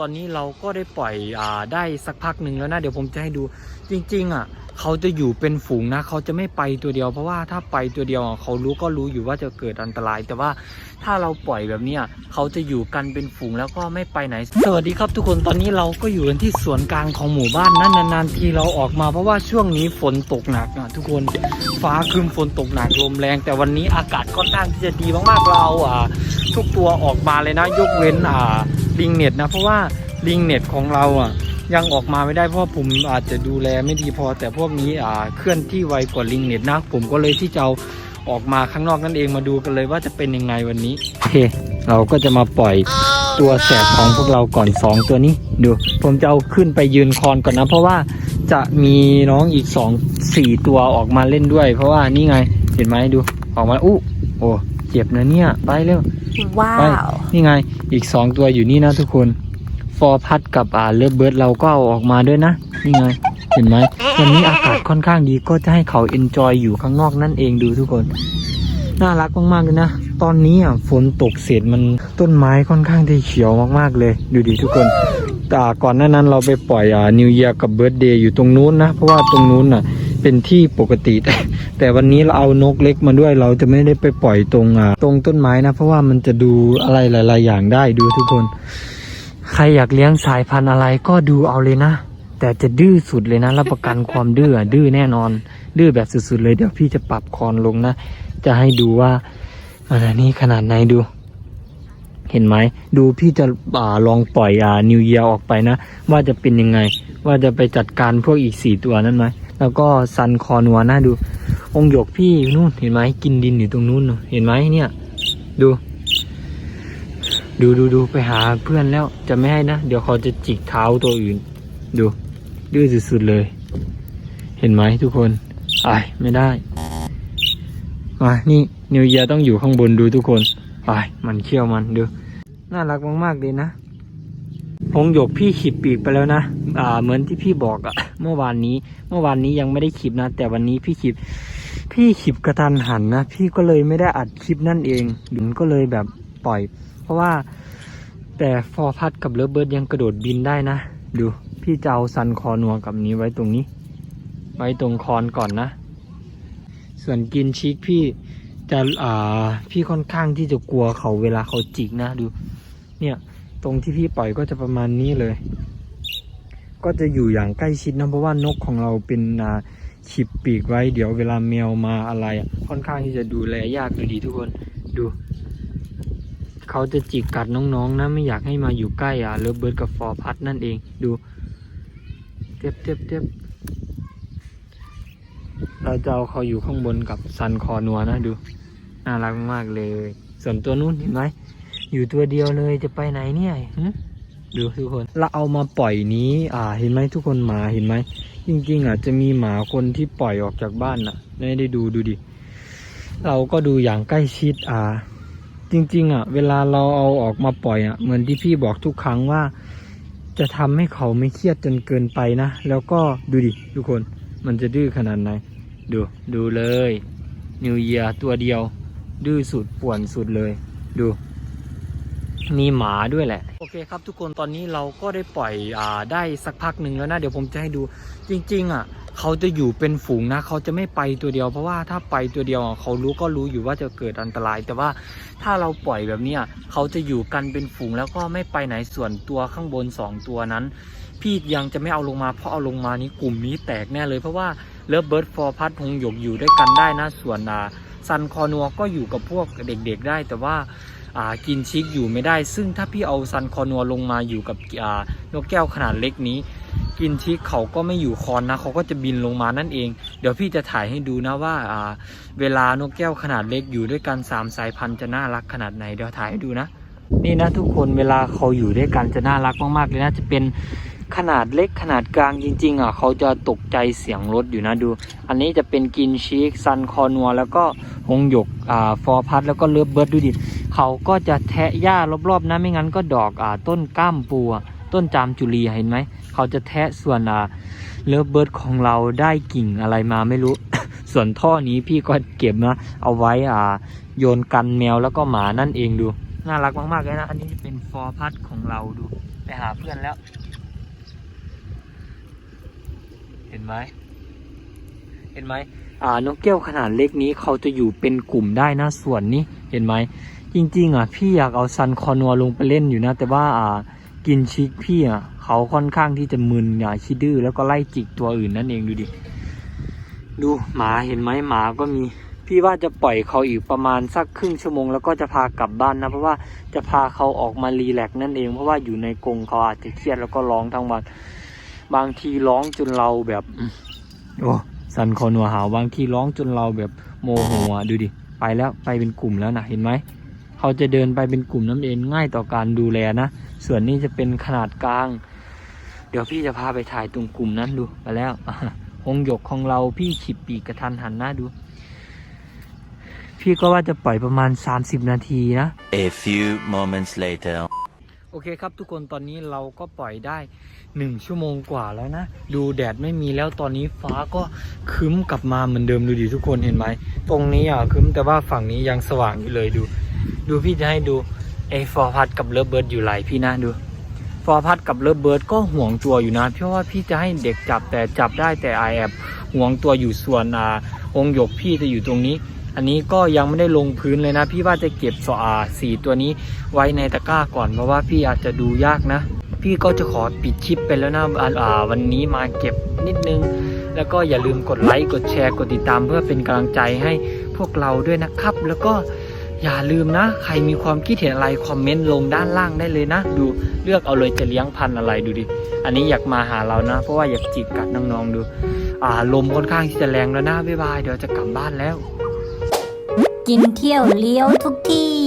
ตอนนี้เราก็ได้ปล่อยอได้สักพักหนึ่งแล้วนะ เดี๋ยวผมจะให้ดูจริง ๆ อะ เขาจะอยู่เป็นฝูงนะเขาจะไม่ไปตัวเดียว เพราะว่าถ้าไปตัวเดียวเขารู้ก็รู้อยู่ว่าจะเกิดอันตราย แต่ว่าถ้าเราปล่อยแบบนี้เขาจะอยู่กันเป็นฝูงแล้วก็ไม่ไปไหน สวัสดีครับทุกคนตอนนี้เราก็อยู่กันที่สวนกลางของหมู่บ้านนั้นนานๆทีเราออกมาเพราะว่าช่วงนี้ฝนตกหนักอะทุกคนฟ้าครึมฝนตกหนักลมแรง แต่วันนี้อากาศค่อนข้างที่จะดีมากๆเราอะทุกตัวออกมาเลยนะ ยกเว้นอ่าลิงเน็ตนะเพราะว่าลิงเน็ตของเราอะ ยังออกมาไม่ได้เพราะว่าผมอาจจะดูแลไม่ดีพอ แต่พวกนี้อ่าเคลื่อนที่ไวกว่าลิงเน็ตนะ ผมก็เลยที่จะเอาออกมาข้างนอกนั่นเองมาดูกันเลยว่าจะเป็นยังไงวันนี้โอเคเราก็จะมาปล่อยตัวแสบของพวกเราก่อน 2 ตัวนี้ดู ผมจะเอาขึ้นไปยืนคอนก่อนนะ เพราะว่าจะมีน้องอีก 2 4 ตัวออกมาเล่นด้วย เพราะว่านี่ไงเห็นไหมดูออกมาอู้โอ้เจ็บนะเนี่ย ไปเร็วว้าไปวนี่ไงอีกสองตัวอยู่นี่นะทุกคน ฟอร์พัดกับอ่าเลิฟเบิร์ดเราก็เอาออกมาด้วยนะ นี่ไง เห็นไหมวันนี้อากาศค่อนข้างดีก็จะให้เขาเอนจอยอยู่ข้างนอกนั่นเองดูทุกคน น่ารักมากๆเลยนะ ตอนนี้อะฝนตกเศษมันต้นไม้ค่อนข้างที่เขียวมากๆเลย ดูดิทุกคนแต่ก่อนหน้านั้นเราไปปล่อยอ่านิวเยียกับเบิร์ดเดย์อยู่ตรงนู้นนะ เพราะว่าตรงนู้นอะเป็นที่ปกติแต่วันนี้เราเอานกเล็กมาด้วยเราจะไม่ได้ไปปล่อยตรงอ่าตรงต้นไม้นะ เพราะว่ามันจะดูอะไรหลาย ๆ อย่างได้ดูทุกคน ใครอยากเลี้ยงสายพันธุ์อะไรก็ดูเอาเลยนะ แต่จะดื้อสุดเลยนะรับประกันความดื้อดื้อแน่นอน ดื้อแบบสุดๆเลยเดี๋ยวพี่จะปรับคอนลงนะ จะให้ดูว่าอันนี้ขนาดไหนดู เห็นไหมดูพี่จะอ่าลองปล่อยอ่านิวเยียออกไปนะ ว่าจะเป็นยังไง ว่าจะไปจัดการพวกอีกสี่ตัวนั้นไหมแล้วก็ซันคอนัวนะดู องค์หยกพี่นู่นเห็นไหมกินดินอยู่ตรงนู้นเห็นไหมเนี่ย ดู ดูดูดูไปหาเพื่อนแล้วจะไม่ให้นะ เดี๋ยวเขาจะจิกเท้าตัวอื่น ดู ดื้อสุดๆเลย เห็นไหมทุกคนไอ้ไม่ได้มานี่นิวเยียต้องอยู่ข้างบนดูทุกคนไปมันเขี้ยวมันดูน่ารักมากๆเลยนะพงหยกพี่ขีดปีกไปแล้วนะอ่าเหมือนที่พี่บอกอะเมื่อวานนี้ เมื่อวานนี้ยังไม่ได้ขีบนะ แต่วันนี้พี่ขีบพี่ขีบกระทันหันนะ พี่ก็เลยไม่ได้อัดคลิปนั่นเองดึงก็เลยแบบปล่อย ราะว่าแต่ฟอร์พัดกับเลิฟเบิร์ดยังกระโดดบินได้นะ ดูพี่จะเอาซันคอนัวกับนี้ไว้ตรงนี้ ไว้ตรงคอนก่อนนะ ส่วนกินชิคพี่จะอ่าพี่ค่อนข้างที่จะกลัวเขาเวลาเขาจิกนะดู เนี่ยตรงที่พี่ปล่อยก็จะประมาณนี้เลย ก็จะอยู่อย่างใกล้ชิดนะเพราะว่านกของเราเป็นอ่าขีบปีกไว้เดี๋ยวเวลาแมวมาอะไรค่อนข้างที่จะดูแลยากเลยดีทุกคนดู เขาจะจิกกัดน้องๆนะ ไม่อยากให้มาอยู่ใกล้อะเลิฟเบิร์ดกับฟอร์พัดนั่นเองดูเจ็บเจ็บเจ็บเราจะเอาเขาอยู่ข้างบนกับซันคอนัวนะดูน่ารักมากเลย ส่วนตัวนู้นเห็นไหมอยู่ตัวเดียวเลยจะไปไหนเนี่ยหึดูทุกคนเราเอามาปล่อยนี้ อ่า เห็นไหมทุกคนหมาเห็นไหมจริงๆอะจะมีหมาคนที่ปล่อยออกจากบ้านน่ะไม่ได้ดูดูดิเราก็ดูอย่างใกล้ชิดอ่า จริง ๆ อะ เวลาเราเอาออกมาปล่อยอะ เหมือนที่พี่บอกทุกครั้งว่า จะทำให้เขาไม่เครียดจนเกินไปนะ แล้วก็ดูดิทุกคน มันจะดื้อขนาดไหน ดู ดูเลย นิวเยียตัวเดียว ดื้อสุดป่วนสุดเลย ดู มีหมาด้วยแหละ โอเคครับทุกคน ตอนนี้เราก็ได้ปล่อย อ่า ได้สักพักหนึ่งแล้วนะ เดี๋ยวผมจะให้ดู จริง ๆ อะเขาจะอยู่เป็นฝูงนะเขาจะไม่ไปตัวเดียว เพราะว่าถ้าไปตัวเดียวเขารู้ก็รู้อยู่ว่าจะเกิดอันตราย แต่ว่าถ้าเราปล่อยแบบนี้เขาจะอยู่กันเป็นฝูงแล้วก็ไม่ไปไหนส่วนตัวข้างบนสองตัวนั้น พี่ยังจะไม่เอาลงมาเพราะเอาลงมานี้กลุ่มนี้แตกแน่เลยเพราะว่าเลิฟเบิร์ดฟอร์พัทหงหยกอยู่ด้วยกันได้นะส่วนอ่าซันคอนัวก็อยู่กับพวกเด็กๆได้ แต่ว่าอ่ากินชิกอยู่ไม่ได้ ซึ่งถ้าพี่เอาซันคอนัวลงมาอยู่กับอ่านกแก้วขนาดเล็กนี้ กินชิกเขาก็ไม่อยู่คอนนะเขาก็จะบินลงมานั่นเอง เดี๋ยวพี่จะถ่ายให้ดูนะว่าเวลานกแก้วขนาดเล็กอยู่ด้วยกันสามสายพันธุ์จะน่ารักขนาดไหนเดี๋ยวถ่ายให้ดูนะ นี่นะทุกคนเวลาเขาอยู่ด้วยกันจะน่ารักมากๆเลยนะจะเป็นขนาดเล็กขนาดกลางจริง ๆอะเขาจะตกใจเสียงรถอยู่นะดู อันนี้จะเป็นกินชิกซันคอนัว แล้วก็หงหยกอ่าฟอร์พัทแล้วก็เลิฟเบิร์ดดูดิเขาก็จะแทะหญ้ารอบๆนะไม่งั้นก็ดอกอ่าต้นก้ามปูอะ ต้นจามจุลีเห็นไหม เขาจะแทะส่วนอ่าเลิฟเบิร์ดของเราได้กิ่งอะไรมาไม่รู้ ส่วนท่อนี้พี่ก็เก็บนะเอาไว้อ่า โยนกันแมวแล้วก็หมานั่นเองดู น่ารักมากๆเลยนะ อันนี้เป็นฟอร์พัดของเราดู ไปหาเพื่อนแล้ว เห็นไหมเห็นไหมอ่านกแก้วขนาดเล็กนี้เขาจะอยู่เป็นกลุ่มได้นะส่วนนี้เห็นไหมจริง ๆ อะ พี่อยากเอาซันคอนัวลงไปเล่นอยู่นะ แต่ว่าอ่า กินชิกพี่อะเขาค่อนข้างที่จะมึนอย่าชิดื้อแล้วก็ไล่จิกตัวอื่นนั่นเองดูดิ ดูหมาเห็นไหมหมาก็มี พี่ว่าจะปล่อยเขาอีกประมาณสักครึ่งชั่วโมงแล้วก็จะพากลับบ้านนะ เพราะว่าจะพาเขาออกมารีแลกซ์นั่นเอง เพราะว่าอยู่ในกรงเขาอาจจะเครียดแล้วก็ร้องทั้งวัน บางทีร้องจนเราแบบโอ้สันคอนัวหาวบางทีร้องจนเราแบบโมโหดูดิไปแล้วไปเป็นกลุ่มแล้วนะเห็นไหมเขาจะเดินไปเป็นกลุ่มน้ำเองง่ายต่อการดูแลนะ ส่วนนี้จะเป็นขนาดกลาง เดี๋ยวพี่จะพาไปถ่ายตรงกลุ่มนั้นดูไปแล้วหงหยกของเราพี่ขีบปีกกระทันหันหน้าดู พี่ก็ว่าจะปล่อยประมาณ 30 นาทีนะ A few moments later. โอเคครับทุกคนตอนนี้เราก็ปล่อยได้หนึ่งชั่วโมงกว่าแล้วนะ ดูแดดไม่มีแล้วตอนนี้ฟ้าก็ครึ้มกลับมาเหมือนเดิมดูดิทุกคนเห็นไหม ตรงนี้อะครึ้มแต่ว่าฝั่งนี้ยังสว่างอยู่เลยดู ดูพี่จะให้ดู ไอฟอร์พัดกับเลิฟเบิร์ดอยู่ไหลพี่นะดู ฟอร์พัดกับเลิฟเบิร์ดก็ห่วงตัวอยู่นะเพราะว่าพี่จะให้เด็กจับแต่จับได้แต่ไอแอบห่วงตัวอยู่ส่วนอ่าองค์หยกพี่จะอยู่ตรงนี้ อันนี้ก็ยังไม่ได้ลงพื้นเลยนะ พี่ว่าจะเก็บสอาสี่ตัวนี้ไว้ในตะกร้าก่อนเพราะว่าพี่อาจจะดูยากนะ พี่ก็จะขอปิดคลิปไปแล้วนะอ่าวันนี้มาเก็บนิดนึง แล้วก็อย่าลืมกดไลค์กดแชร์กดติดตามเพื่อเป็นกำลังใจให้พวกเราด้วยนะครับ แล้วก็ อย่าลืมนะ ใครมีความคิดเห็นอะไรคอมเมนต์ลงด้านล่างได้เลยนะ ดูเลือกเอาเลยจะเลี้ยงพันธุ์อะไรดูดิ อันนี้อยากมาหาเรานะ เพราะว่าอยากจิกกัดน้องๆดูอ่าลมค่อนข้างที่จะแรงแล้วนะบ๊ายบายเดี๋ยวจะกลับบ้านแล้ว กินเที่ยวเลี้ยวทุกที่